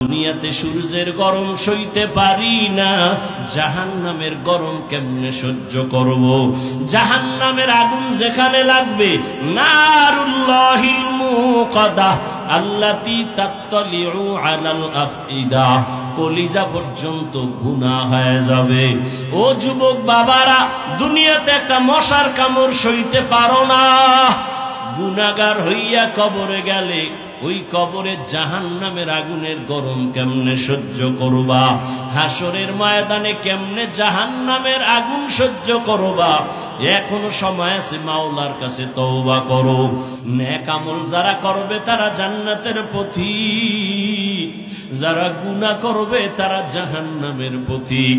দুনিয়াতে সূর্যের গরম সইতে পারি না। জাহান নামের গরম কেমনে সহ্য করব? জাহান নামের আগুন যেখানে লাগবে কলিজা পর্যন্ত গুনাহ হয়ে যাবে। ও যুবক বাবারা, দুনিয়াতে একটা মশার কামড় সইতে পারো না। গুনাগার হইয়া কবরে গেলে, ওই কবরে জাহান নামের আগুনের গরম কেমনে সহ্য করবা? হাসরের ময়দানে কেমনে জাহান নামের আগুন সহ্য করবা? এখনও সময় আছে মাওলার কাছে তওবা করো। নেকামল যারা করবে তারা জান্নাতের পথিক যারা গুনাহ করবে তারা জাহান্নামের পথিক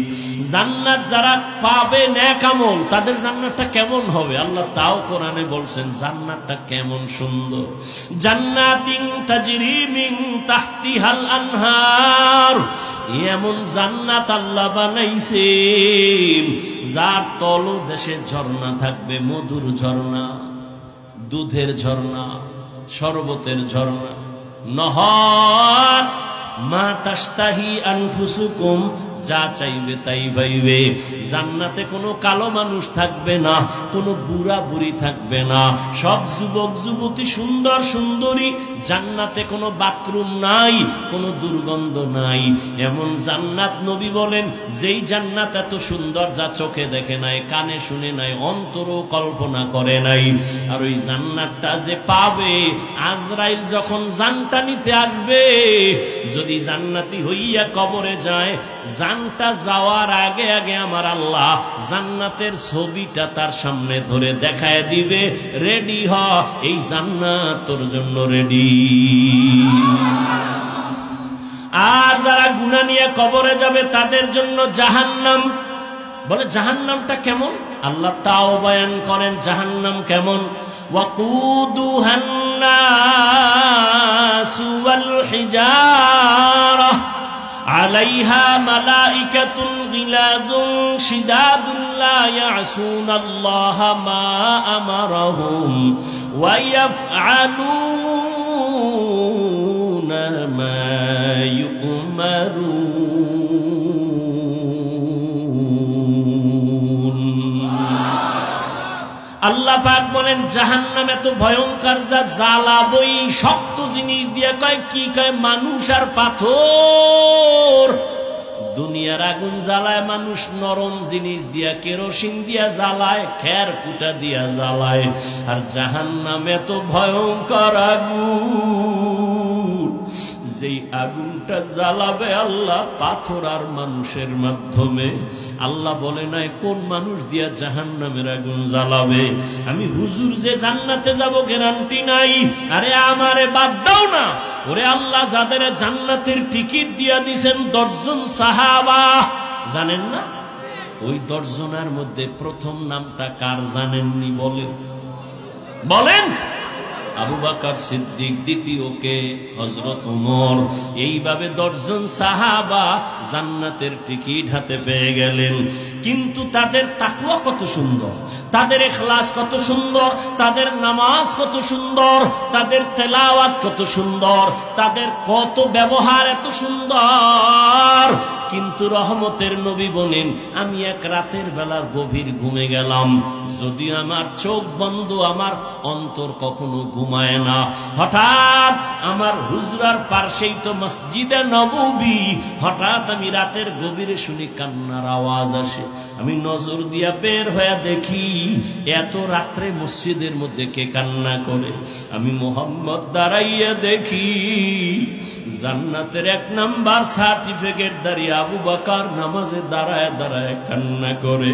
জান্নাত যারা পাবে নেক আমল, তাদের জান্নাতটা কেমন হবে? আল্লাহ তাও কোরআনে বলছেন, জান্নাতটা কেমন সুন্দর। জান্নাতিন তাজরি মিন তাহতিহাল আনহার। এমন জান্নাত আল্লাহ বানাইছে, যার তলদেশে ঝর্ণা থাকবে, মধুর ঝর্ণা, দুধের ঝর্ণা, শরবতের ঝর্ণা। নহর মা তাস্তাহি আনফুসুকুম যা চাইবে তাই পাইবে। জান্নাতে কোনো কালো মানুষ থাকবে না, কোনো বুড়া বুড়ি থাকবে না। সব যুবক, যুবতী, সুন্দর, সুন্দরী, জান্নাতে কোনো বাথরুম নাই, কোনো দুর্গন্ধ নাই। এমন জান্নাত নবী বলেন, যেই জান্নাত এত সুন্দর যা চোখে দেখে নাই, কানে শুনে নাই, অন্তরও কল্পনা করে নাই। আর ওই জান্নাতটা যে পাবে, আজরাইল যখন জানটা নিতে আসবে, যদি জান্নাতি হইয়া কবরে যায় জানটা যাওয়ার আগে আগে আমার আল্লাহ জান্নাতের ছবিটা তার সামনে ধরে দেখায় দিবে, রেডি হ, এই জান্নাত তোর জন্য রেডি। আর যারা গুণা নিয়ে কবরে যাবে তাদের জন্য জাহান্নাম। বলে জাহান্নামটা কেমন? আল্লাহ তাও বয়ান করেন জাহান্নাম কেমন? ওয়াকুদু হান্না ওয়াল হিজা عليها ملائكة غلاظ شداد لا يعصون الله ما أمرهم ويفعلون. আল্লাহ পাক বলেন, জাহান্নাম তো ভয়ঙ্কর যা জ্বালাবই শক্ত জিনিস দিয়ে কয়, কি কয়, মানুষ আর পাথর। দুনিয়ার আগুন জ্বালায় মানুষ, নরম জিনিস দিয়া, কেরোসিন দিয়া জ্বালায়, খের কুটা দিয়া জ্বালায়। আর জাহান্নাম তো ভয়ঙ্কর আগুন। যেই আগুনটা জ্বালাবে আল্লাহ পাথর আর মানুষের মাধ্যমে। আল্লাহ বলে নাই, কোন মানুষ দিয়া জাহান নামের আগুন জ্বালাবে? আমি হুজুর, যে জান্নাতে যাব গ্যারান্টি নাই। আরে আমারে বাদ দাও না। ওরে আল্লাহ যাদের জান্নাতের টিকিট দিয়া দিছেন দশজন সাহাবা, জানেন না? ওই দশজনের মধ্যে প্রথম নামটা কার জানেননি বলেন? বলেন! আবু বাকার সিদ্দিক দ্বিতীয়কে হজরত উমর। এইভাবে সাহাবা জান্নাতের টিকিট হাতে পেয়ে গেলেন। কিন্তু তাদের তাকুয়া কত সুন্দর, তাদের এখলাস কত সুন্দর, তাদের নামাজ কত সুন্দর, তাদের তেলাওয়াত কত সুন্দর, তাদের কত ব্যবহার এত সুন্দর। কিন্তু রহমতের নবী বলেন, আমি এক রাতের বেলার গভীর ঘুমে গেলাম। যদি আমার চোখ বন্ধ, আমার অন্তর কখনো ঘুমায় না। হঠাৎ আমার হুজরার পার্শ্বেই তো মসজিদে নববী। হঠাৎ আমি রাতের গভীরে শুনি কান্নার আওয়াজ আসে। আমি নজর দিয়া বের হয়ে দেখি, এত রাত্রে মসজিদের মধ্যে কে কান্না করে। আমি মোহাম্মদ দাঁড়াইয়া দেখি, জান্নাতের এক নাম্বার সার্টিফিকেট দাঁড়িয়ে আবু বাকার নামাজে দাঁড়ায় দাঁড়ায় কান্না করে।